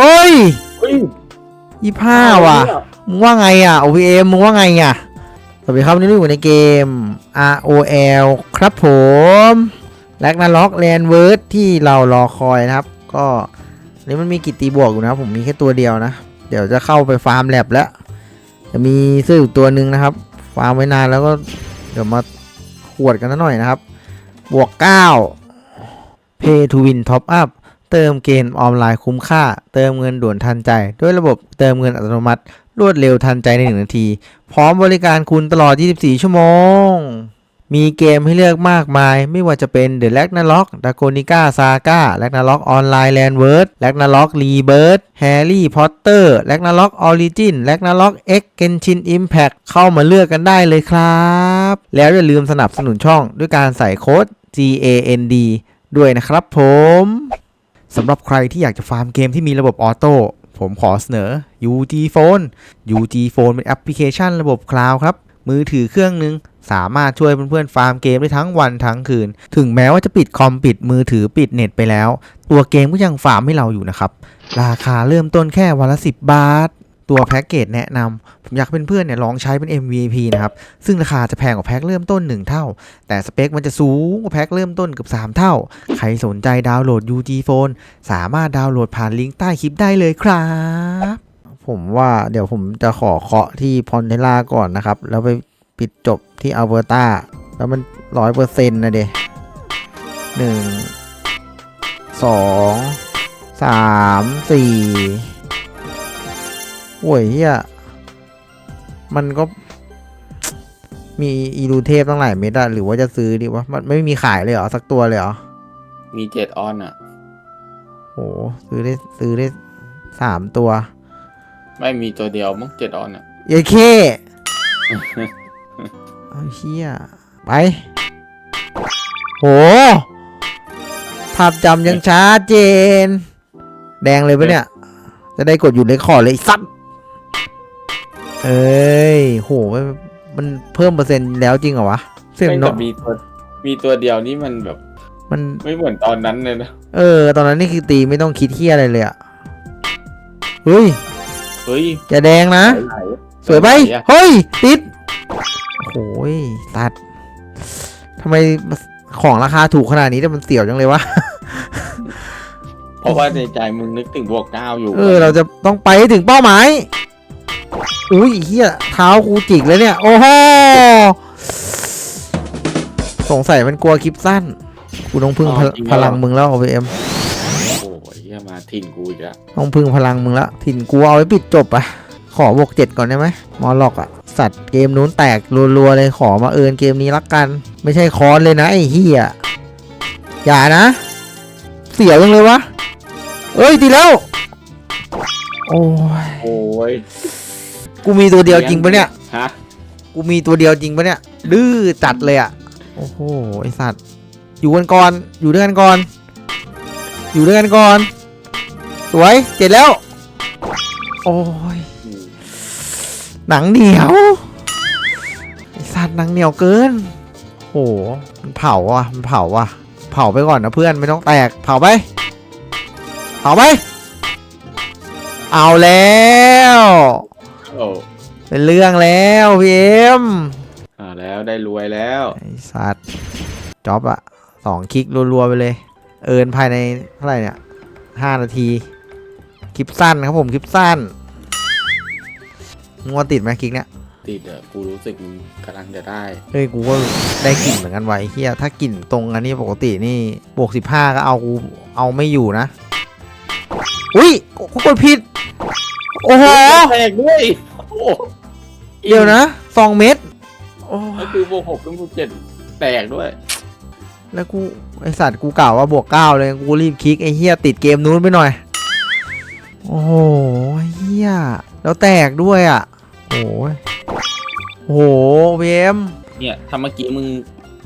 เฮ้ยเฮ้ยยี่ห้าว่ะมึงว่าไงอะ OPM มึงว่าไงอะ สวัสดีครับวันนี่อยู่ในเกม ROL ครับผมแลกนาล็อกแลนเวิร์ดที่เรารอคอยนะครับ ก็อันนี้มันมีกิจตีบวกอยู่นะครับผมมีแค่ตัวเดียวนะ เดี๋ยวจะเข้าไปฟาร์มแลบแล้ว จะมีเสื้ออยู่ตัวหนึ่งนะครับ ฟาร์มไว้นานแล้วก็เดี๋ยวมาขวดกันหน่อยนะครับ บวก 9 Pay to Win Top Up เติมเกมออนไลน์คุ้มค่า เติมเงินด่วนทันใจ ด้วยระบบเติมเงินอัตโนมัติ รวดเร็วทันใจใน 1 นาที พร้อมบริการคุณตลอด 24 ชั่วโมง มีเกมให้เลือกมากมาย ไม่ว่าจะเป็น The Ragnarok Dragonica Saga Ragnarok Online Landward Ragnarok Rebirth Harry Potter Ragnarok Origin Ragnarok X Genshin Impact เข้ามาเลือกกันได้เลยครับ แล้วอย่าลืมสนับสนุนช่องด้วยการใส่โค้ด GAND ด้วยนะครับผม สำหรับใครที่อยากจะฟาร์มเกมที่มีระบบออโต้ผมขอเสนอ UG Phone UG Phone เป็นแอปพลิเคชันระบบคลาวด์ครับ มือถือเครื่องหนึ่งสามารถช่วยเพื่อนๆ ฟาร์มเกมได้ทั้งวันทั้งคืน ถึงแม้ว่าจะปิดคอมปิดมือถือปิดเน็ตไปแล้ว ตัวเกมก็ยังฟาร์มให้เราอยู่นะครับ ราคาเริ่มต้นแค่วันละ 10 บาท ตัวแพ็กเกจแนะนำผมอยากให้เพื่อนๆเนี่ยลองใช้เป็น MVP นะครับ ซึ่งราคาจะแพงกว่าแพ็คเริ่มต้น 1 เท่า แต่สเปคมันจะสูงกว่าแพ็คเริ่มต้นเกือบ3 เท่า ใครสนใจดาวน์โหลด UG Phone สามารถดาวน์โหลดผ่านลิงก์ใต้คลิปได้เลยครับ ผมว่าเดี๋ยวผมจะขอเคาะที่พอนเทล่าก่อนนะครับ แล้วไปปิดจบที่อัลเบอร์ตาแล้วมันร้อยเปอร์เซ็นต์นะเดหนึ่งสองสามสี่ โอ้ยเฮียมันก็มีอีรูเทพตั้งหลายเม็ดอะหรือว่าจะซื้อดีวะ มันไม่มีขายเลยเหรอ สักตัวเลยเหรอ มีเจ็ดออนอะโหซื้อได้ซื้อได้สามตัว ไม่มีตัวเดียวมั้งเจ็ดออนอะเยเคเอาเชี่ยไป โห ภาพจำยังชัดเจน แดงเลยปะเนี่ย จะได้กดอยู่เลยขอเลยไอ้สัตว์ เอ้ยโหมันมันเพิ่มเปอร์เซ็นต์แล้วจริงเหรอวะเสียงไม่เนาะแต่มีตัวมีตัวเดียวนี่มันแบบ มันไม่เหมือนตอนนั้นเลยนะ เออ ตอนนั้นนี่คือตีไม่ต้องคิดเฮียอะไรเลยอะเฮ้ย เฮ้ยอย่าแดงนะไหลสวยไปไหลอะเฮ้ย ติดโอ้ยตัดทำไมของราคาถูกขนาดนี้แต่มันเสี่ยวจังเลยวะเพราะว่าในใจมึงนึกถึงบวกเก้าอยู่ เออ เราจะต้องไปให้ถึงเป้าหมาย อุ้ยเฮียเท้ากูจิกเลยเนี่ย โอ้โหสงสัยมันกลัวคลิปสั้น กูต้องพึ่งพลพลังมึงแล้ว OPM โอ้ยเหี้ยมาทิ้งกูอีกแล้วต้องพึ่งพลังมึงละถิ่นกูเอาไว้ปิดจบอะขอบวกเจ็ดก่อนได้ไหมมอลล็อกอะสัตว์เกมนู้นแตกรัวๆเลยขอมาเอินเกมนี้ละกัน ไม่ใช่คอนเลยนะไอ้เฮียอย่านะ เสียยังเลยวะเอ้ยตีแล้ว โอ้ย โอ้ย กูมีตัวเดียวจริงปะเนี่ย ฮะกูมีตัวเดียวจริงปะเนี่ย ดื้อจัดเลยอะโอ้โห ไอสัตว์ อยู่กันก่อน อยู่ด้วยกันก่อน อยู่ด้วยกันก่อน สวย เจ็ดแล้ว โอ้ยอืมหนังเหนียว ไอสัตว์หนังเหนียวเกิน โอ้โห มันเผาอะ มันเผาอะ เผาไปก่อนนะเพื่อน ไม่ต้องแตก เผาไป เผาไป เอาแล้ว โอ้เป็นเรื่องแล้วพี่เอ็มอ่าแล้วได้รวยแล้วไอสัตว์จ็อบอะสองคลิกรัวๆไปเลย เอินภายในเท่าไหร่เนี่ยห้านาที คลิปสั้นครับผมคลิปสั้นงวดติดไหมคลิกเนี้ยติดเดี๋ยวกูรู้สึกมึงกำลังจะได้เฮ้ยกูก็ได้กลิ่นเหมือนกันไว้เฮียถ้ากลิ่นตรงอันนี้ปกตินี่บวกสิบห้าก็เอากูเอาไม่อยู่นะ อุ้ยกูกูกดผิด โอ้โห แตกด้วยโอ้ เดี๋ยวนะสองเม็ดโอ้ก็คือบวกหกเป็นบวกเจ็ดแตกด้วย แล้วกูไอสัตว์กูกล่าวว่าบวกเก้าเลยกูรีบคลิกไอเฮียติดเกมนู้นไปหน่อย โอ้โหเฮียแล้วแตกด้วยอะโอ้ยโอ้โหเวมเนี่ยถ้าเมื่อกี้มึง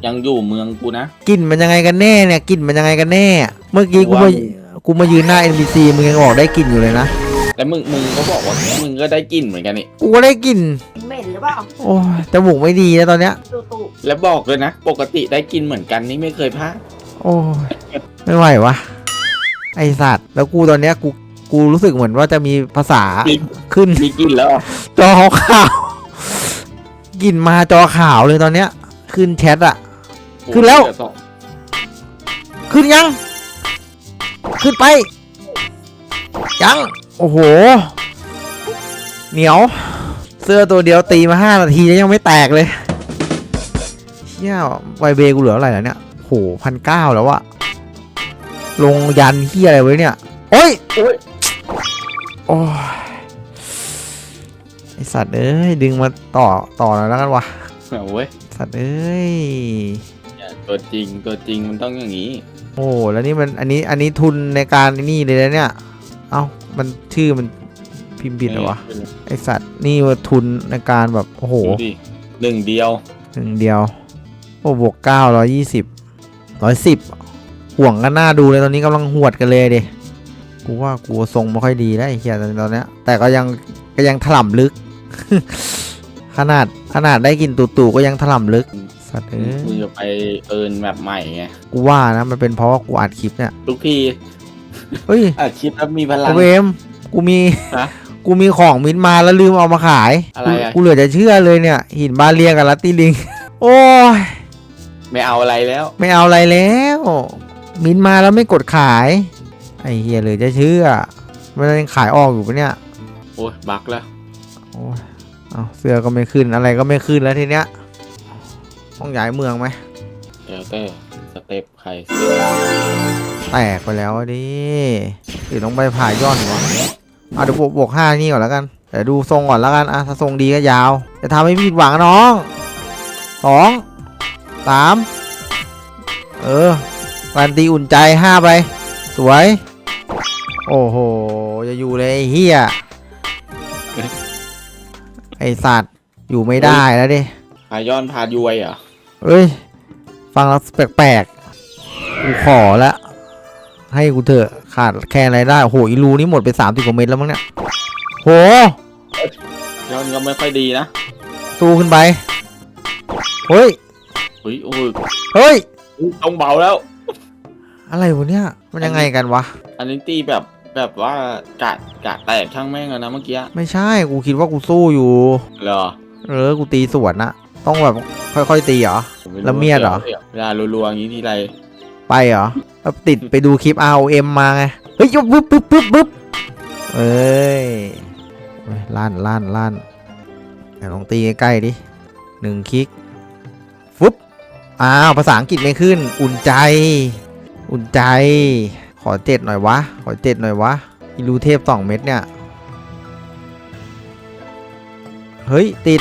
ยังอยู่เมืองกูนะกลิ่นมันยังไงกันแน่เนี่ยกลิ่นมันยังไงกันแน่ เมื่อกี้กูมากูมายืนหน้า NPC มึงยังบอกได้กลิ่นอยู่เลยนะ แต่มึงมึงก็บอกว่ามึงก็ได้กลิ่นเหมือนกันนี่กูก็ได้กลิ่นเหม็นหรือเปล่าโอ้ยจมูกไม่ดีแล้วตอนเนี้ยตูตูแล้วบอกเลยนะ ปกติได้กลิ่นเหมือนกันนี่ไม่เคยพลาดโอ้ยไม่ไหววะไอสัตว์แล้วกูตอนเนี้ยกูกูรู้สึกเหมือนว่าจะมีภาษามีขึ้นมีกินแล้วเหรอจอขาวๆกลิ่นมาจอขาวเลยตอนเนี้ย ขึ้นแชทอะขึ้นแล้วเดี๋ยสองขึ้นยัง ขึ้นไป ยัง โอ้โห เหนียว เสื้อตัวเดียวตีมาห้านาทีแล้วยังไม่แตกเลยเชี่ยไวเบกูเหลืออะไรแล้วเนี่ยโหพันเก้าแล้วอะลงยันที่อะไรไว้เนี่ย โอ้ยโอ้ยโอ้ยไอสัตว์เอ้ยดึงมาต่อต่อหน่อยแล้วกันวะเอาเว้ยสัตว์เอ้ยเนี่ยตัวจริงตัวจริงมันต้องอย่างนี้ โอ้แล้วนี่มันอันนี้อันนี้ทุนในการนี่เลยนะเนี่ย เอ้า มันชื่อมันพิมพ์ผิดเหรอวะไอสัตว์นี่ว่าทุนในการแบบโอ้โหดูดิหนึ่งเดียวหนึ่งเดียว โอ้บวกเก้าร้อยยี่สิบร้อยสิบห่วงกันหน้าดูเลยตอนนี้กำลังหวดกันเลยดิกูว่ากูทรงไม่ค่อยดีแล้วไอ้เหี้ยตอนตอนเนี้ยแต่ก็ยังก็ยังถล่ำลึก ขนาดขนาดได้กินตู่ตู่ๆก็ยังถล่ำลึกสัตว์เอ้ยมึงจะไปเอิร์นแบบใหม่ไงกูว่านะมันเป็นเพราะว่ากูอัดคลิปเนี่ยทุกที เฮ้ยอัดคลิปแล้วมีพลังโอเวมกูมีฮะกูมีของมินมาแล้วลืมเอามาขาย อะไรอะ กูกูเหลือจะเชื่อเลยเนี่ย หินบาเลียกับลัตติลิง โอ้ย ไม่เอาอะไรแล้ว ไม่เอาอะไรแล้ว มินมาแล้วไม่กดขาย ไอ้เฮียเหลยจะเชื่อ มันยังขายออกอยู่ปะเนี่ย โอ้ยบักแล้ว โอ้ยเอาเสื้อก็ไม่ขึ้นอะไรก็ไม่ขึ้นแล้วทีเนี้ย ต้องย้ายเมืองไหมเดี๋ยวเต้ส เต็ปใครแตกไปแล้วอะดิหรือต้องไปผ่าย่อนวะอะเดี๋ยวบวกบวกห้านี่ก่อนแล้วกันแต่ดูทรงก่อนแล้วกันอะถ้าทรงดีก็ยาวจะทำให้ผิดหวังน้องสองสามเออการนตีอุ่นใจห้าไป สวย โอ้โหจะอยู่เลยไอ้เฮียไอสัตว์อยู่ไม่ได้แล้วดิพาย้อนพายุยเหรอเอ้ย ฟังแล้วแปลกๆกูขอละให้กูเถอะขาดแค่อะไรได้โหอีรูนี่หมดไปสามสิบกว่าเม็ดแล้วมั้งเนี่ยโหย้อนก็ไม่ค่อยดีนะสู้ขึ้นไปเฮ้ยเฮ้ยโอ้ยเฮ้ยต้องเบาแล้ว อะไรวะเนี่ยมันยังไงกันวะอันนี้ตีแบบแบบว่ากะกะแตกช่างแม่งอะนะเมื่อกี้ไม่ใช่กูคิดว่ากูสู้อยู่เหรอเออกูตีสวนนะต้องแบบค่อยๆตีเหรอผ ไรู้ละเมียดเหรอ เวลารัวๆอย่างนี้ทีไรไปเหรอแล้วติดไปดูคลิป ROM มาไง เฮ้ยปุ๊บปุ๊บปุ๊บปุ๊บปุ๊บเอ้ยเว้ยลั่นลั่นลั่นเดี๋ยวลองตีใกล้ๆดิหนึ่งคลิกฟุ๊บอ้าว ภาษาอังกฤษไม่ขึ้น อุ่นใจ อุ่นใจ ขอเจ็ดหน่อยวะ ขอเจ็ดหน่อยวะอีรูเทพสองเม็ดเนี่ย เฮ้ย ติด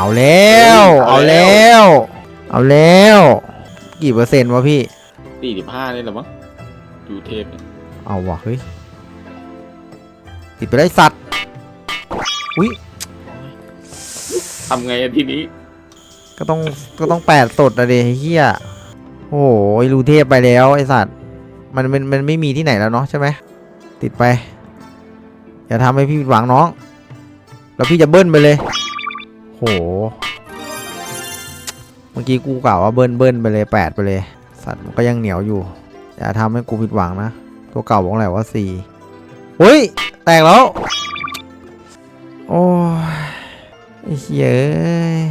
เอาแล้ว เอาแล้ว เอาแล้ว กี่เปอร์เซ็นต์วะพี่สี่สิบห้านี่แหละมั้งดูเทปเนี่ยเอาวะเฮ้ยติดไปได้สัตว์อุ้ยทำไงอะทีนี้ ก็ต้องก็ต้องแปดสดอะเดเฮียโอ้โหไอ้รูเทพไปแล้วไอสัตว์มันมันมันไม่มีที่ไหนแล้วเนาะใช่ไหมติดไป อย่าทำให้พี่ผิดหวังน้อง แล้วพี่จะเบิ้ลไปเลย โห เมื่อกี้กูกล่าวว่าเบิ้ลเบิ้ลไปเลยแปดไปเลย สัตว์มันก็ยังเหนียวอยู่ อย่าทำให้กูผิดหวังนะ ตัวเก่าบอกแล้วว่าสี่เฮ้ย แตกแล้ว โอ้ยไอ้เหี้ยเอ้ย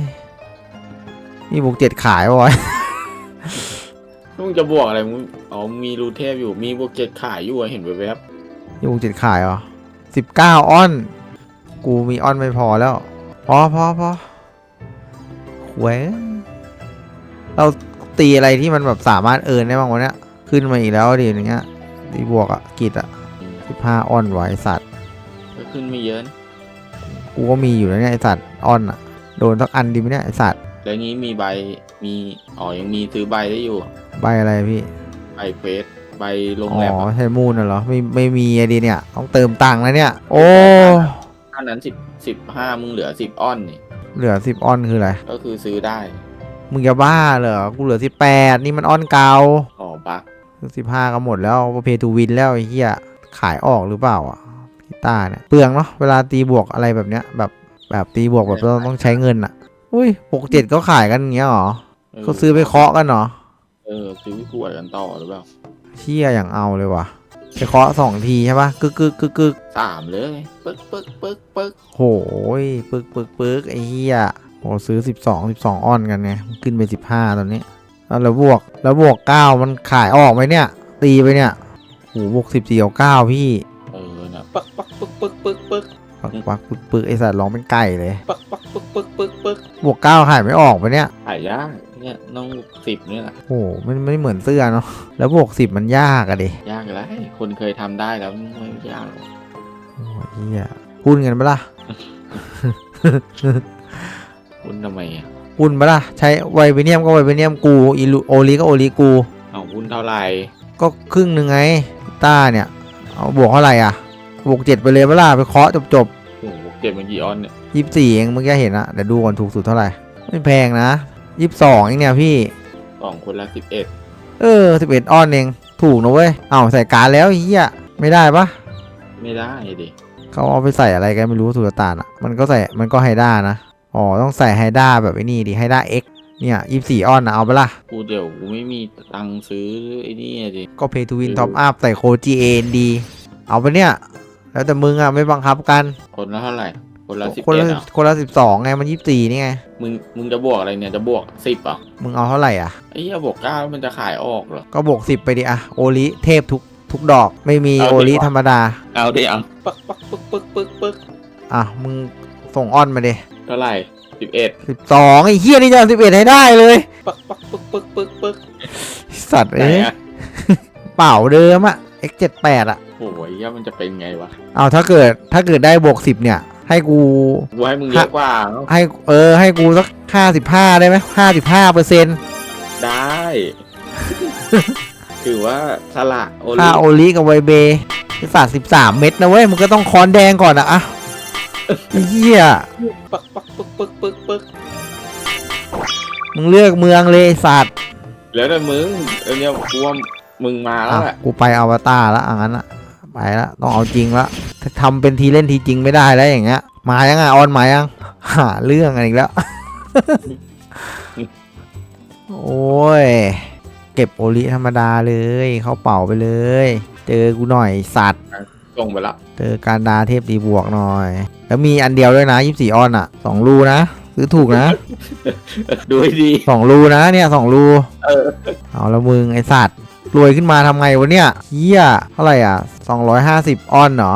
มีบุกเจ็ดขายปะวะมึงจะบวกอะไรมึงอ๋อมึงมีรูเทปอยู่มีบวกเจ็ดขายอยู่อะเห็นแวบมีบุกเจ็ดขายเหรอสิบเก้าออน กูมีออนไม่พอแล้ว พอพอพอหวยเราตีอะไรที่มันแบบสามารถเอินได้บ้างวะเนี่ยขึ้นมาอีกแล้วดิอย่างเงี้ยตีบวกอะกิดอะสิบห้าออนไว้สัตว์ๆก็ขึ้นไม่เยอะนะกูก็มีอยู่แล้วเนี่ยไอสัตว์ออนอะโดนสักอันดีไหมเนี่ยไอสัตว์แล้วงี้มีใบมีอ๋อยังมีซื้อใบได้อยู่ ใบอะไรพี่ใบเฟสใบลงอ๋แลบออะใช่มูนน่ะเหรอไม่ไม่มีอะดีเนี่ย ต้องเติมตังค์แล้วเนี่ย โอ้ อันนั้นสิบสิบห้ามึงเหลือสิบอ้อนนี่เหลือสิบออนคืออะไร ก็คือซื้อได้มึงจะบ้าเหรอ กูเหลือสิบแปดนี่มันออนเก่าอ๋อบักสิบห้าก็หมดแล้วเพย์ทูวินแล้วไอ้เหี้ยขายออกหรือเปล่าอะกีตาร์เนี่ยเปลืองเนาะเวลาตีบวกอะไรแบบเนี้ยแบบแบบตีบวกแบบต้องต้องใช้เงินอะ อุ้ยปกเจ็ดก็ขายกันอย่างเงี้ยเหรอเขาซื้อไปเคาะกันเหรอเออซื้อไปขวดกันต่อหรือเปล่าเชี่ยอย่างเอาเลยว่ะ ไปเคาะสองทีใช่ปะกึกกึกกึกกึกสามเลยปึ๊กปึ๊กปึ๊กปึ๊กโหยปึกปึกปึกไอ้เหี้ยโหซื้อสิบสองสิบสองออนกันไงขึ้นไปสิบห้าตอนนี้แล้วแล้วบวกแล้วบวกเก้ามันขายออกไหมเนี่ย ตีไปเนี่ยโหบวกสิบสี่เอาเก้าพี่เออนะปึ๊กปึ๊กปึ๊กปึ๊กปึ๊กปึ๊กปักปักปึกปึกไอสัตว์ร้องเป็นไก่เลยปึ๊กปึ๊กปึ๊กปึ๊กปึ๊กปึ๊กบวกเก้าขายไม่ออกไปเนี่ยหายากเนี่ยน้อง สิบเนี่ยแหละโอ้โหมันไม่เหมือนเสื้อเนาะแล้วบวกสิบมันยากอะดิยากเลยคนเคยทำได้แล้วไม่ยากหรอกโอ้ยเหี้ยหุ้นกันปะล่ะ คุณทำไมอะหุ้นปะล่ะใช้ไวเบเนียมก็ไวเบเนียมกูอีลูโอลีก็โอลีกู เอาคุณเท่าไหร่ก็ครึ่งหนึ่งไงต้าเนี่ย เอาบวกเท่าไหร่อะ บวกเจ็ดไปเลยปะล่ะไปเคาะจบจบโอ้โหเก็บมากี่ออนเนี่ยยี่สิบสี่เองเมื่อกี้เห็นอะเดี๋ยวดูก่อนถูกสุดเท่าไหร่ ไม่แพงนะยี่สิบสองเองเนี่ยพี่ สองคนละสิบเอ็ดเออสิบเอ็ดออนเองถูกนะเว้ยเอาใส่การดแล้วไอ้เฮียไม่ได้ปะไม่ได้ดิเขาเอาไปใส่อะไรกันไม่รู้สุลต่านอะ มันก็ใส่มันก็ไฮด้านะอ๋อต้องใส่ไฮด้าแบบไอ้นี่ดิไฮด้าเอ็กเนี่ยยี่สี่ออนนะเอาไปะละกูเดี๋ยวกูไม่มีตังค์ซื้อไอ้นี่อะดิก็เพย์ทูวินท็อปอัพใส่โคจีเอ็นดีเอาไปะเนี่ย แล้วแต่มึงอะไม่บังคับกันคนละเท่าไหร่ คนละสิบคนเอ็ละดอะคนละสิบสองไงมันยี่สี่นี่ไง มึงมึงจะบวกอะไรเนี่ยจะบวกสิบอะมึงเอาเท่าไหร่อะ ไอ้เหี้ยบวกเก้าแล้วมันจะขายออกเหรอ ก็บวกสิบไปดิอะโอลิเทพทุกทุกดอกไม่มีเอาดิ โอลิวะธรรมดา เอาดิอะปึ๊กปึ๊กปึ๊กปึ๊กปึ๊กปึ๊กอะ มึงส่งออนมาดิเท่าไหร่สิบเอ็ดสิบสองไอ้เฮียนี่จะสิบเอ็ดให้ได้เลยปึ๊กปึ๊กปึ๊กปึ๊กปึ๊กปึ๊กสัตว์ไหนเอ้ยอะเปล่าเดิมอะ X78 อะโอ้ยเหี้ยมันจะเป็นไงวะเอาถ้าเกิดถ้าเกิดได้บวกสิบเนี่ย ให้กูกูให้มึงเยอะกว่าเนอะให้เออให้กูสักห้าสิบห้าได้ไหมห้าสิบห้าเปอร์เซ็นต์ได้ ถือว่าสละโอลิค่าโอลิกับไวเบศาสตร์สิบสามเม็ดนะเว้ยมึงก็ต้องคอนแดงก่อนอะอะไอ้เหี้ยปึ๊กปึ๊กปึ๊กปึ๊กปึ๊กปึ๊กมึงเลือกเมืองเลยไอ้สัตว์แล้วแต่มึงเออเนี่ยกูว่ามึงมาแล้วอะแหละกูไปอวตารแล้วอะงั้นอะ ไปแล้วต้องเอาจริงละถ้าทำเป็นทีเล่นทีจริงไม่ได้แล้วอย่างเงี้ย มายังไงออนมายังหาเรื่องอะไรอีกแล้ว โอ้ย เก็บโอลิธรรมดาเลยเข้าเป่าไปเลย เจอกูหน่อยสัตว์ส่งไปละเจอการดาเทพดีบวกหน่อย แล้วมีอันเดียวด้วยนะยี่สี่ออนอะสองรูนะซื้อถูกนะดูให้ดีสองรูนะเนี่ยสองรูเออเอาแล้วมึงไอสัตว์ รวยขึ้นมาทำไงวะเนี่ยเฮียเท่าไหร่อะสองร้อยห้าสิบออนเหรอ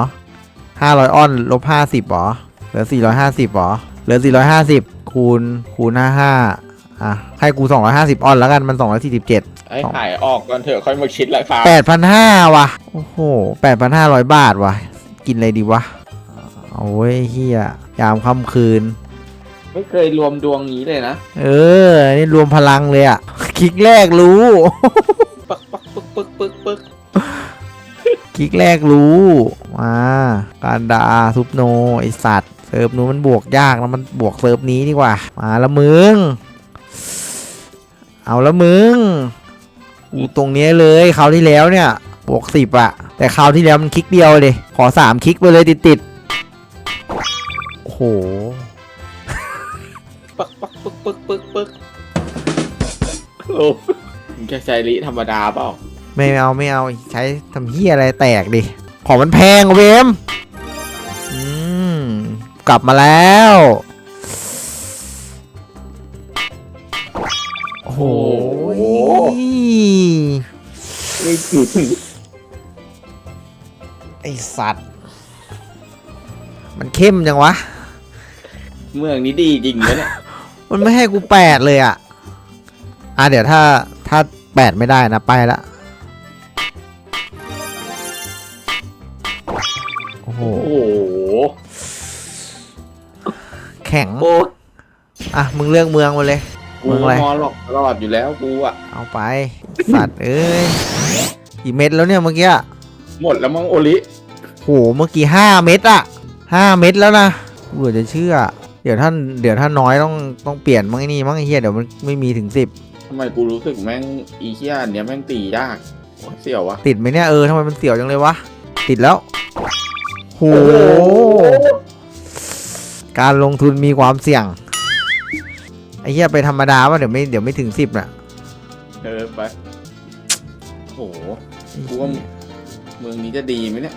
ห้าร้อยออนลบห้าสิบหรอเหลือสี่ร้อยห้าสิบหรอเหลือสี่ร้อยห้าสิบคูณคูณห้าห้าอะ ให้กูสองร้อยห้าสิบออนแล้วกันมันสองร้อยสี่สิบเจ็ดไอ้ขายออกก่อนเถอะค่อยมาคิดราคาแปดพันห้าว่ะ โอ้โหแปดพันห้าร้อยบาทว่ะ กินอะไรดีวะเอาเว้ยเฮียยามค่ำคืน ไม่เคยรวมดวงนี้เลยนะ เออ นี่รวมพลังเลยอะคลิกแรกรู้ ปึ๊กปึ๊กปึ๊กคลิกแรกรู้มาการดาซุปโนไอสัตว์เซิร์ฟนู้นมันบวกยากนะมันบวกเซิร์ฟนี้ดีกว่า มาล้วมึง เอาล้วมึงกูตรงนี้เลยคราวที่แล้วเนี่ยบวกสิบอะแต่คราวที่แล้วมันคลิกเดียวเลยขอสามคลิกไปเลยติดติดๆโอ้โหปึกปึกปึกปึกปึกปึกโอ้มึงแค่ใช้ลิธรรมดาเปล่า ไม่เอาไม่เอาใช้ทำเฮียอะไรแตกดิของมันแพงอะเวมอืมกลับมาแล้วโอ้โหไม่จริงไอสัตว์ มันเข้มจังวะ เมืองนี้ดีจริงนะเนี่ย มันไม่ให้กูแปดเลยอะ อะเดี๋ยวถ้าถ้าแปดไม่ได้นะไปละ แข็ง โอ้อะ มึงเลือกเมืองมาเลย กูเมืองอะไร มอหลอกตลอดอยู่แล้วกูอะเอาไป สัตว์เอ้ย กี่เม็ดแล้วเนี่ยเมื่อกี้หมดแล้วมั้งโอลิโห เมื่อกี้ห้าเม็ดอะห้าเม็ดแล้วนะกูเหลือจะเชื่อ เดี๋ยวท่านเดี๋ยวถ้าน้อยต้องต้องเปลี่ยนมั้งไอ้นี่มั้งไอ้เหี้ยเดี๋ยวมันไม่มีถึงสิบทำไมกูรู้สึกแม่งอีเคียนเนี่ยแม่งตียากโอ้ยเสี่ยววะติดไหมเนี่ยเออทำไมมันเสียวจังเลยวะ ติดแล้วโห การลงทุนมีความเสี่ยง ไอ้เหี้ยไปธรรมดาว่าเดี๋ยวไม่เดี๋ยวไม่ถึงสิบน่ะ เออไปโอ้โหกูว่ามเมืองนี้จะดีไหมเนี่ย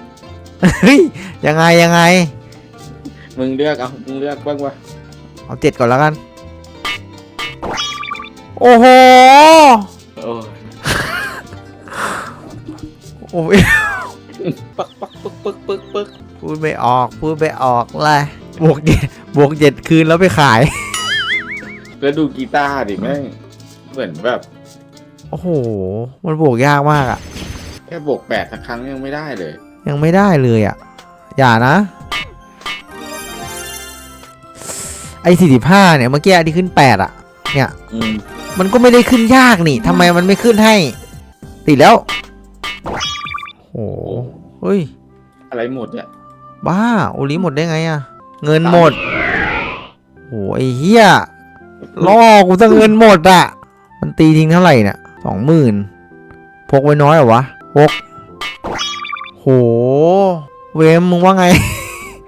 เฮ้ยยังไงยังไง มึงเลือกเอา มึงเลือกบ้างวะเอาเจ็ดก่อนแล้วกัน โอ้โห โอ้ยโอ้ยปักปักปึ๊กปึ๊กปึ๊กปึ๊กพูดไม่ออก พูดไม่ออกเลย บวกเจ็ดบวกเจ็ดคืนแล้วไปขาย แล้วดูกีตาร์ดิแม่งเหมือนแบบ โอ้โห มันบวกยากมากอะแค่บวกแปดสักครั้งยังไม่ได้เลย ยังไม่ได้เลยอะอย่านะ ไอ้สี่สิบห้าเนี่ยเมื่อกี้ที่ขึ้นแปดอะเนี่ย อืมมันก็ไม่ได้ขึ้นยากนี่ทำไมมันไม่ขึ้นให้ ติดแล้ว โอ้โหเฮ้ย อะไรหมดเนี่ยบ้า โอลิหมดได้ไงอะ เงินหมดโอ้ไอ้เหี้ยล่อกูซะเงินหมดอะมันตีทิ้งเท่าไหร่เนี่ยสองหมื่นพกไว้น้อยเหรอวะพกโห เวมมึงว่าไง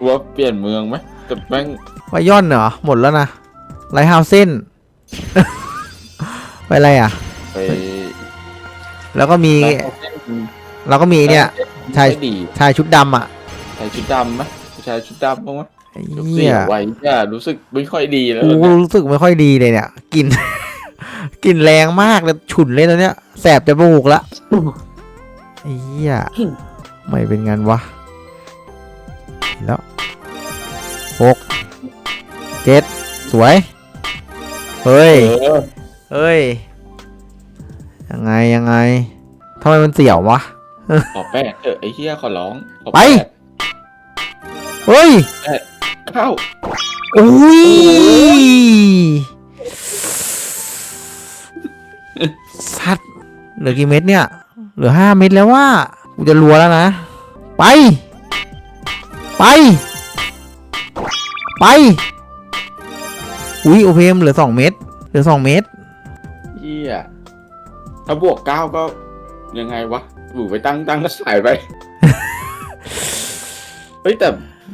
ว่าเปลี่ยนเมืองไหมแต่แม่งวาย่อนเหรอ หมดแล้วนะไรฮาวเส้น ไปอะไรอะ ไป แล้วก็มี แล้วก็มีเนี่ยใช่ใช่ดีชายชุดดำอะใส่ชุดดำไหมผู้ชายชุดดำบ้างไหม ไอ้เสีเหี้ยยไว้จ้ารู้สึกไม่ค่อยดีแล้วกูเนี่ยรู้สึกไม่ค่อยดีเลยเนี่ยกลิ่นกลิ่นแรงมากเลยฉุนเลยตอนเนี้ยแสบจมูกละไอ้เหี้ยไม่เป็นงานวะแล้วหกเจ็ดสวย เฮ้ยเออเฮ้ย ยังไงยังไงทำไมมันเสียววะขอแปดเถอะไอ้เหี้ยขอร้องขอไปแดเฮ้ย เข้าอุ้ยสัตว์เหลือกี่เม็ดเนี่ย เหลือห้าเม็ดแล้วว่ากูจะรัวแล้วนะ ไป ไป ไป อุ้ยโอเพมเหลือสองเม็ดเหลือสองเม็ดเหี้ยถ้าบวกเก้าก็ยังไงวะอยู่ไปตั้งตั้งก็สายไป เฮ้ยแต่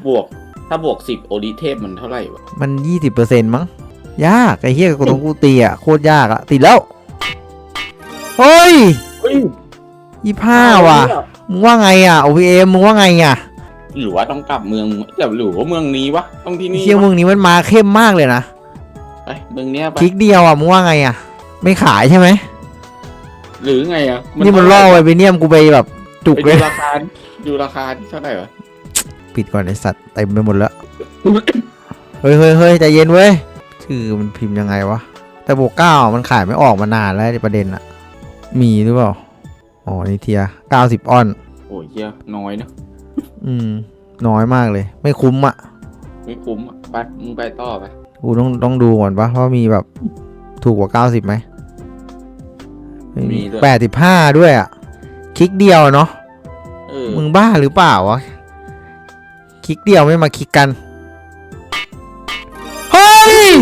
บวก ถ้าบวกสิบโอดีเทพมันเท่าไหร่วะมันยี่สิบเปอร์เซ็นต์มั้ง ยากไอ้เหี้ยกูต้องกูตีอะโคตรยากอะติดแล้วเฮ้ยเฮ้ยยี่ห้าว่ะมึงว่าไงอะ OPM มึงว่าไงอะหรือว่าต้องกลับเมืองแต่หรือว่าเมืองนี้วะต้องที่ไอ้นี่เชี่ยววะมึงนี้มันมาเข้มมากเลยนะไปเมืองเนี้ยไปคลิกเดียวอะมึงว่าไงอะ ไม่ขายใช่ไหมหรือไงอะนี่มันล่อไวไปเนี่ยมกูไปแบบจุกไปเลดูยราคาดูราคาที่เท่าไหร่วะ ปิดก่อนไอสัตว์เต็มไปหมดแล้วเฮ้ยเฮ้ยเฮ้ยใจเย็นเว้ยชื่อมันพิมพ์ยังไงวะแต่บวกเก้ามันขายไม่ออกมานานแล้วในประเด็นอะมีหรือเปล่าอ๋อนี่เทียเก้าสิบออนโอ้ยเหี้ยน้อยนะอืม น้อยมากเลย ไม่คุ้มอะไม่คุ้มอะไปมึงไปต่อไปกูต้องต้องดูก่อนปะว่ามีแบบถูกกว่าเก้าสิบไหมไม่มีแปดสิบห้าด้วยอะคลิกเดียวเนาะเออมึงบ้าหรือเปล่าวะ คลิกเดียวไม่มาคลิกกัน เฮ้ย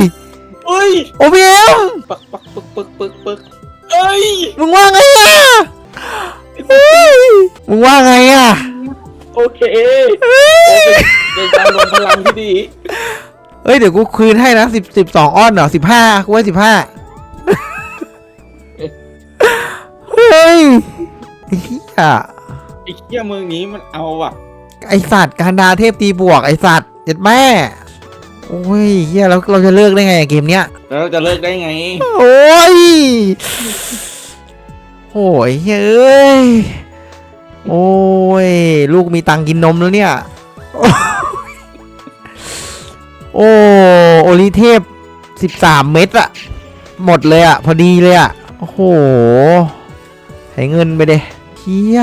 เฮ้ยโอพีเอ็มปักปักปึ๊กปึ๊กปึ๊กปึ๊กเอ้ยมึงว่าไงอะเฮ้ยมึงว่าไงอะโอเคเป็นการรวมพลังที่ดีเอ้ยเดี๋ยวกูคืนให้นะสิบสิบสองอ้อนเหรอสิบห้ากูให้สิบห้าเฮ้ยไอ้เหี้ยไอ้เหี้ยเมืองนี้มันเอาอะ ไอสัตว์การดาเทพตีบวกไอสัตว์เจ็ดแม่โอ้ยเฮียแล้วเราจะเลิกได้ไงอะเกมเนี้ยแล้วเราจะเลิกได้ไง โอ้ยโอ้ยเฮ้ยโอ้ย ลูกมีตังค์กินนมแล้วเนี่ย โอ้โอลิเทพสิบสามเม็ดอะหมดเลยอะพอดีเลยอะโอ้โห ให้เงินไปเด้เฮีย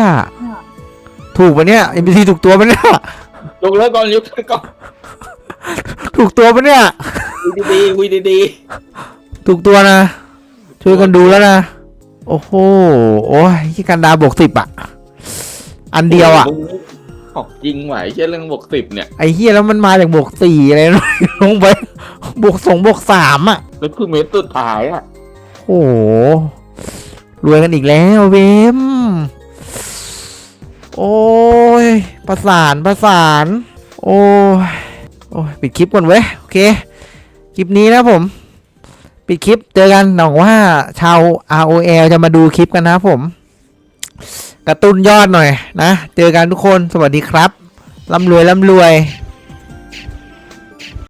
ถูกปะเนี่ย NPC ถูกตัวปะเนี่ย ยกเลิกก่อนยกเลิกก่อนถูกตัวปะเนี่ย คุยดีๆคุยดีถูกตัวนะ ช่วยกันดูแล้วนะ โอ้โห โอ้ยที่กันดาบวกสิบอะอันๆเดียวอะมึงของจริงไหวะไอ้เหี้ยเรื่องบวกสิบเนี่ยไอ้เฮียแล้วมันมาจากบวกสี่อะไรลงไปบวกสองบวกสามอะแล้วคือเม็ดสุดท้ายอะโอ้โห รวยกันอีกแล้วเวม โอ้ย ประสานประสาน โอ้ย โอ้ย ปิดคลิปก่อนเว้ย โอเค คลิปนี้นะผม ปิดคลิป เจอกันหวังว่าชาว ROL จะมาดูคลิปกันนะผม กระตุ้นยอดหน่อยนะ เจอกันทุกคน สวัสดีครับ ร่ำรวยร่ำรวย